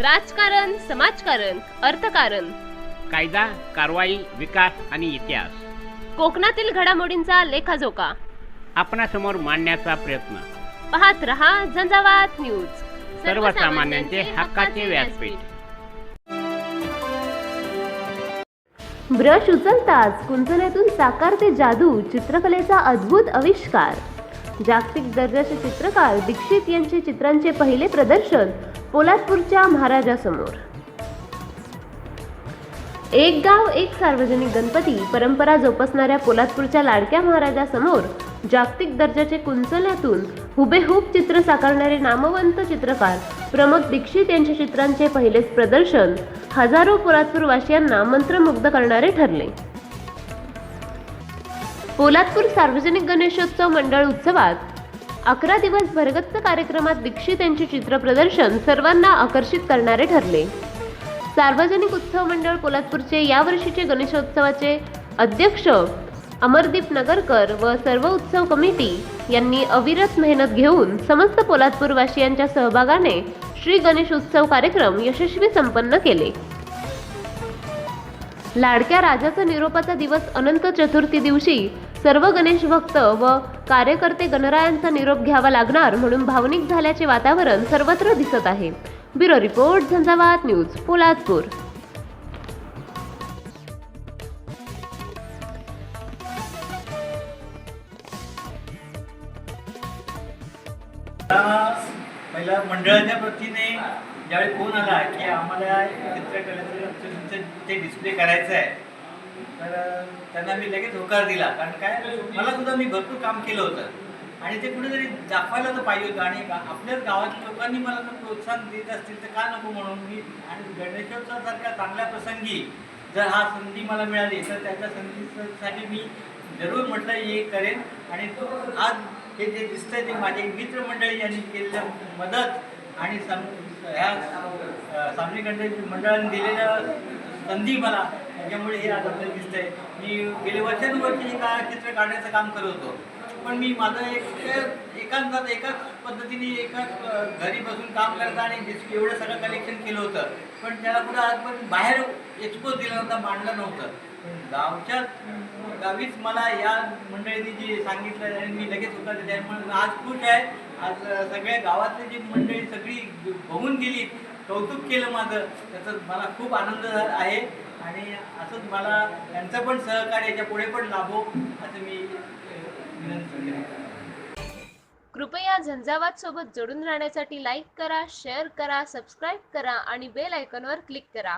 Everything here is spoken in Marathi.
राजकारण समाजकारण अर्थकारण. कायदा कारवाई विकास आणि इतिहास. कोकणातील घडामोडींचा लेखाजोखा. आपणासमोर मांडण्याचा प्रयत्न. पाहत रहा झंझावात न्यूज. सर्वसामान्यांचे हक्काचे व्यासपीठ. ब्रश उचलताच कुंचण्यातून साकारते जादू चित्रकलेचा अद्भुत आविष्कार. जागतिक दर्जाचे चित्रकार दीक्षित यांचे चित्रांचे पहिले प्रदर्शन पोलादपूरच्या महाराजासमोर. एक गाव एक सार्वजनिक गणपती परंपरा जोपासणाऱ्या पोलादपूरच्या लाडक्या महाराजासमोर जागतिक दर्जाचे कुंचल्यातून हुबेहूब चित्र साकारणारे नामवंत चित्रकार प्रमोद दीक्षित यांच्या चित्रांचे पहिलेच प्रदर्शन हजारो पोलादपूरवासियांना मंत्रमुग्ध करणारे ठरले. पोलादपूर सार्वजनिक गणेशोत्सव मंडळ उत्सवात अकरा दिवस भरगच्च कार्यक्रमात दीक्षित यांचे चित्र प्रदर्शन सर्वांना आकर्षित करणारे ठरले. सार्वजनिक उत्सव मंडळ पोलादपूरचे यावर्षीचे गणेशोत्सवाचे अध्यक्ष अमरदीप नगरकर व सर्व उत्सव कमिटी यांनी अविरत मेहनत घेऊन समस्त पोलादपूरवासियांच्या सहभागाने श्री गणेश उत्सव कार्यक्रम यशस्वी संपन्न केले. लाडक्या राजाचा निरोपाचा दिवस अनंत चतुर्थी दिवशी सर्व गणेश भक्त व कार्यकर्ते गणरायांचा निरोप घ्यावा लागणार म्हणून भावनिक झाल्याचे वातावरण सर्वत्र दिसत आहे. ब्युरो रिपोर्ट झंझावात न्यूज पोलादपूर. मला पहिला मंडळाच्या प्रतीने ज्यावेळी फोन आला की आम्हाला चित्रकलेचं ते डिस्प्ले करायचं आहे तर त्यांना मी लगेच होकार दिला. कारण काय? मला सुद्धा मी भरपूर काम केलं होतं. आणि ते कुठेतरी दाखवायला तर पाहिजे होतं. आणि आपल्याच गावातील लोकांनी मला जर प्रोत्साहन देत असतील तर का नको म्हणून मी आणि गणेशोत्सवासारख्या चांगल्या प्रसंगी जर हा संधी मला मिळाली तर त्याच्या संधीसाठी मी जरूर म्हटलं हे करेन. आणि तो- आज हे जे दिसतंय ते माझे मित्रमंडळी यांनी केलेल्या मदत आणि सम ह्या अं, मंडळाने दिलेल्या संधी मला त्याच्यामुळे हे आज आपल्याला दिसतंय. मी गेले वर्षानुवर्षी हे का चित्र काढण्याचं काम करत होतो. पण मी माझं एक एकांतात एकाच पद्धतीने एकाच घरी बसून काम करता आणि डिस्क एवढं सगळं कलेक्शन केलं होतं. पण त्याला कुठं आजपर्यंत बाहेर एक्सपोज दिला नव्हता मांडलं नव्हतं. गावच्या गावीच मला या मंडळीने जे सांगितलं आणि मी लगेच होता त्यामुळे आज खुश आहे. आज सगळ्या गावातली जी मंडळी सगळी बघून गेली कौतुक केलं माझं त्याचा मला खूप आनंद आहे. आणि असंच मला त्यांचं पण सहकार्य याच्यापुढे पण लाभो असं मी विनंती कृपया झंझावात सोबत जोडून राहण्यासाठी लाईक करा शेअर करा सबस्क्राईब करा आणि बेल आयकॉनवर क्लिक करा.